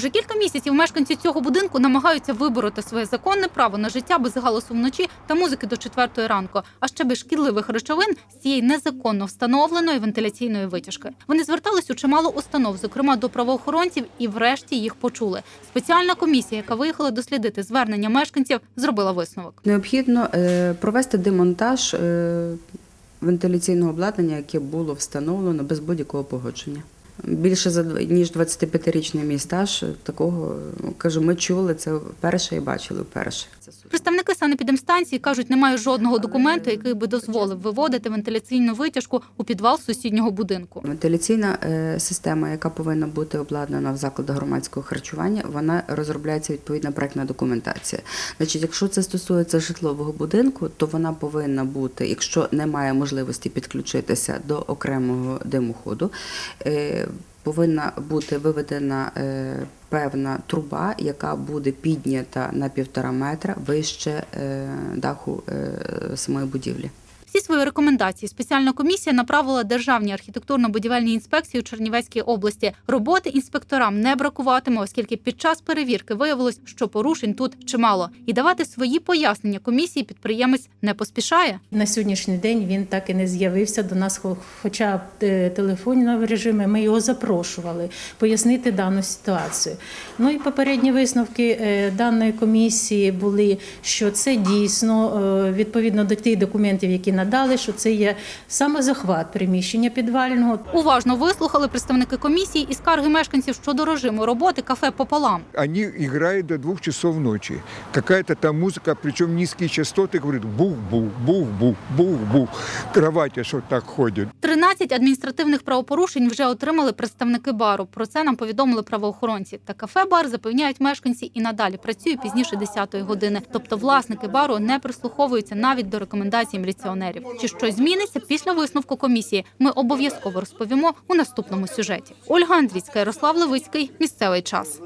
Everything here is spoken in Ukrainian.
Вже кілька місяців мешканці цього будинку намагаються вибороти своє законне право на життя без галасу вночі та музики до четвертої ранку, а ще без шкідливих речовин з цієї незаконно встановленої вентиляційної витяжки. Вони звертались у чимало установ, зокрема до правоохоронців, і врешті їх почули. Спеціальна комісія, яка виїхала дослідити звернення мешканців, зробила висновок. Необхідно е, провести демонтаж е, вентиляційного обладнання, яке було встановлено без будь-якого погодження. Більше за ніж 25-річний мій стаж такого ну, кажу, ми чули це вперше і бачили вперше. Представники санепідемстанції кажуть, немає жодного документу, який би дозволив виводити вентиляційну витяжку у підвал сусіднього будинку. Вентиляційна е, система, яка повинна бути обладнана в закладах громадського харчування, вона розробляється відповідна проектна документація. Значить, якщо це стосується житлового будинку, то вона повинна бути, якщо немає можливості підключитися до окремого димоходу, е, повинна бути виведена е, певна труба, яка буде піднята на півтора метра вище е, даху е, самої будівлі. Всі свої рекомендації спеціальна комісія направила Державній архітектурно-будівельній інспекції у Чернівецькій області. Роботи інспекторам не бракуватиме, оскільки під час перевірки виявилось, що порушень тут чимало. І давати свої пояснення комісії підприємець не поспішає. На сьогоднішній день він так і не з'явився до нас, хоча е, телефонному режимі ми його запрошували пояснити дану ситуацію. Ну і попередні висновки е, даної комісії були, що це дійсно е, відповідно до тих документів, які надали, що це є самозахват приміщення підвального. Уважно вислухали представники комісії і скарги мешканців щодо режиму роботи кафе пополам. Они играют до двух часов ночи. Какая-то там музыка, причем низкие частоты, говорит, бух-бух, бух-бух, бух-бух. Кровати что так ходят. 13 адміністративних правопорушень вже отримали представники бару. Про це нам повідомили правоохоронці. Та кафе-бар запевняють мешканці і надалі працює пізніше 10-ї години. Тобто власники бару не прислуховуються навіть до рекомендацій міліціонерів. Чи щось зміниться після висновку комісії? Ми обов'язково розповімо у наступному сюжеті. Ольга Андрійська, Ярослав Левицький. Місцевий час.